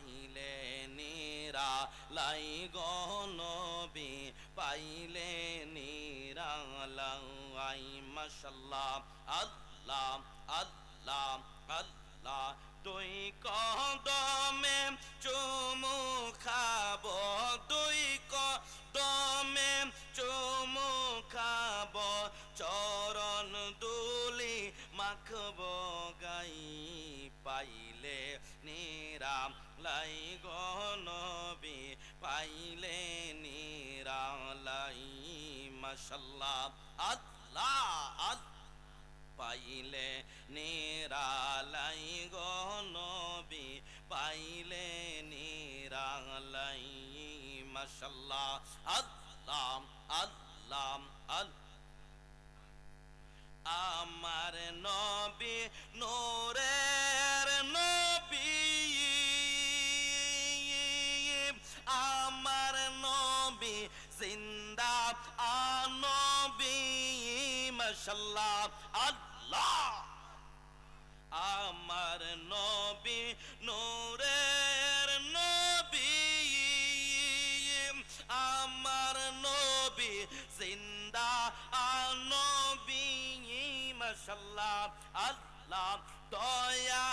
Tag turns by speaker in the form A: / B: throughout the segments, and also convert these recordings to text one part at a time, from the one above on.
A: পাইলে নিরা, লাই গনবি পাইলে নিরালাই মাশাল্লাহ, আল্লাহ আল্লাহ আল্লাহ তুই কদমে চুমু খাব তুই কদমে চুমু খাব, চরণ দুলি মাখব গাই, পাইলে লাই গনবি পাইলে নিরালাই, মাশাল্লাহ, আল্লাহ আল্লাহ। পাইলে নিরালাই গনবি পাইলে নিরালাই, মাশাল্লাহ, আল্লাহ আল্লাহ আল্লাহ। আমার নবী নোরের নবী আমার নবী, জিন্দা আনবী মাশাল্লাহ আল্লাহ। আমার নবী, নূরের নবী, আমার নবী, জিন্দা নবী মাশাল্লাহ আল্লাহ। দয়া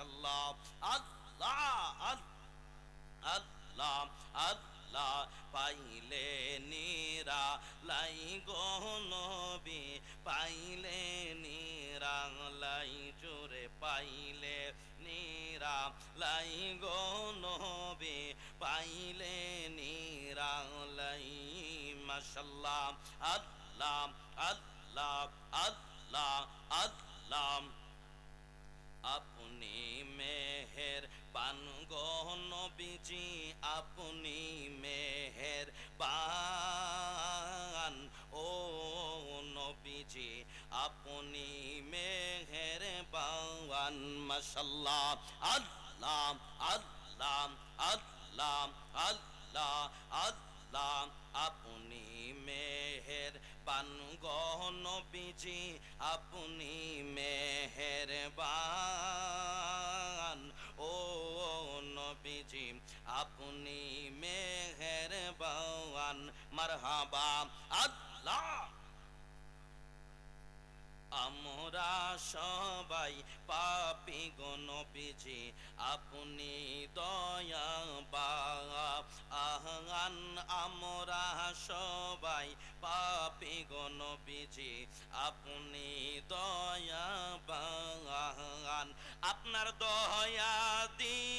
A: মাশাল্লাহ আল্লাহ আল্লাহ আল্লাহ পাইলে নিরা লাই গো নবী, পাইলে নিরা লাই জোরে পাইলে নিরা লাই গো নবী, পাইলে নিরা লাই মাশাল্লাহ আল্লাহ আল্লাহ আল্লাহ আল্লাহ আপনি মেহের পান নবীজি, আপনি মেহের পান ও নবীজি, আপনি মেহের বান মাশাল্লাহ আল্লাহ আল্লাহ আল্লাহ আল্লাহ আল্লাহ আপনি মেহের পান গহন বিজি, আপনি মেহের বান ও নবীজি, আপনি মেহের বান মারহাবা, আল্লাহ। আমরা সবাই পাপি গণপিজি আপনি দয়া আহান আমরা সবাই পাপি গণপিজি আপনি দয়া বাহান আপনার দয়া দিয়া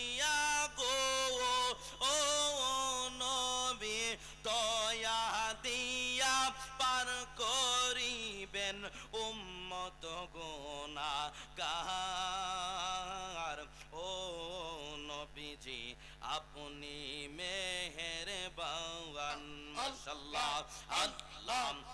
A: আল্লাহ আল্লাহ।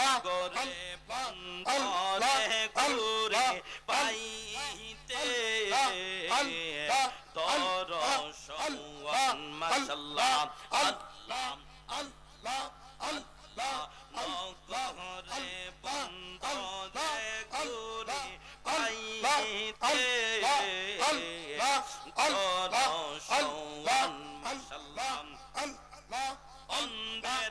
A: আল্লাহ নগরে বন্দরে ঘুরে পাইতে তোর সৌয়ান মাশাল্লাহ আল্লাহ সৌয়ান মাশাল্লাহ অন্ধের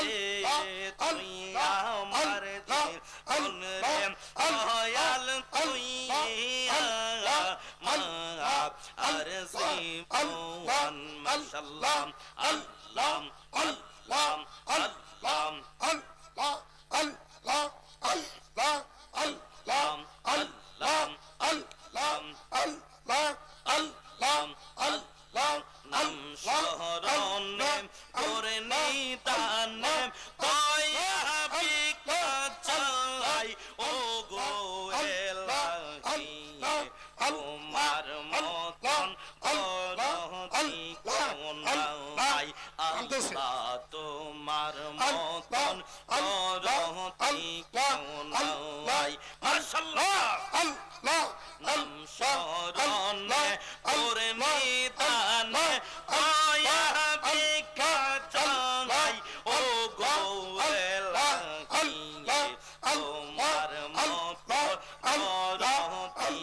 A: তুই আমার রে দয়াল তুই আর জীবন মাশাল্লাহ আল্লাহ আল্লাহ আল্লাহ নাম তোমার মতন করতি কোন নাই মাশাআল্লাহ। নাম শরণে করে নিদানে দয়া ভিক্ষা চাই। ও গো তোমার মত করতি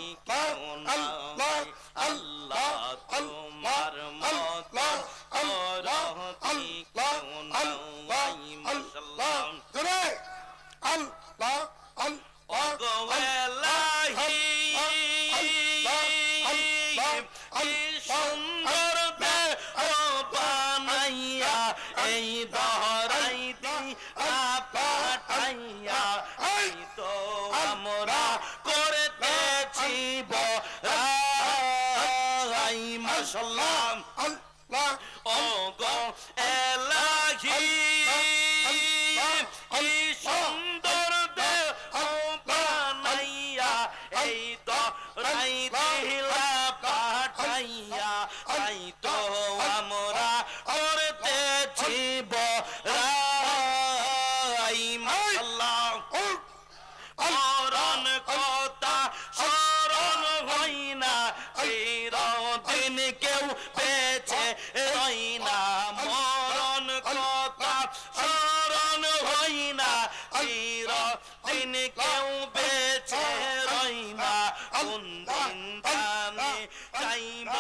A: এই দহরাই দিয়া পাঠাইয়া এই তো আমরা করতেছি বড়াই মাশাল্লাহ চিরদিন কেউ বেছে রই না কোন দিন জানে চাইব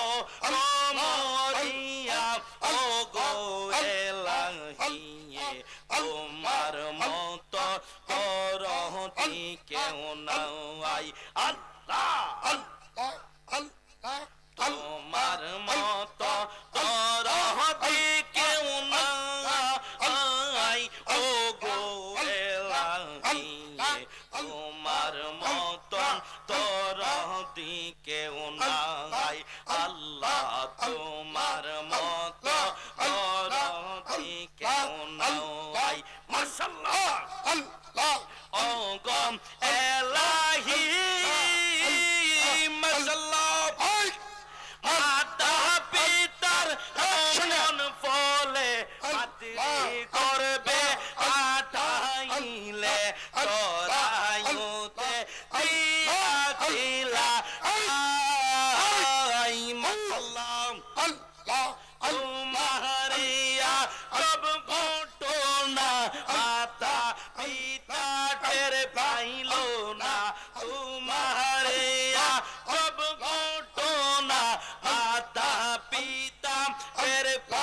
A: মরিয়া ও গো তোমার মত করতি কেউ নাই। আল্লাহ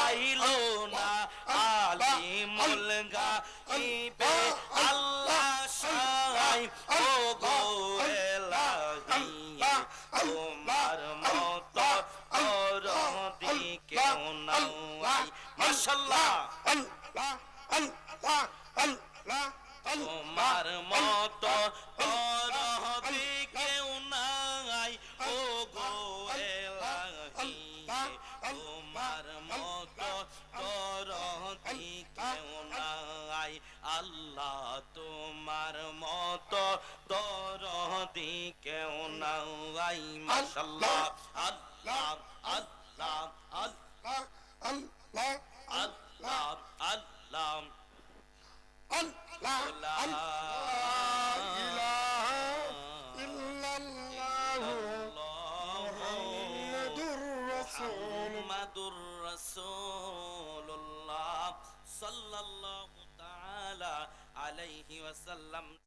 A: পাইল না আলিমুল গাইবে আল্লাহ সাই ও গো এলাহি তোমার মত করদি কেউ নাই মাশাআল্লাহ তোমার মত তোমার মত দরদি দিকেও নাই মাশাল্লাহ আল্লাহ আল্লাহ আল্লাহ আল্লাহ।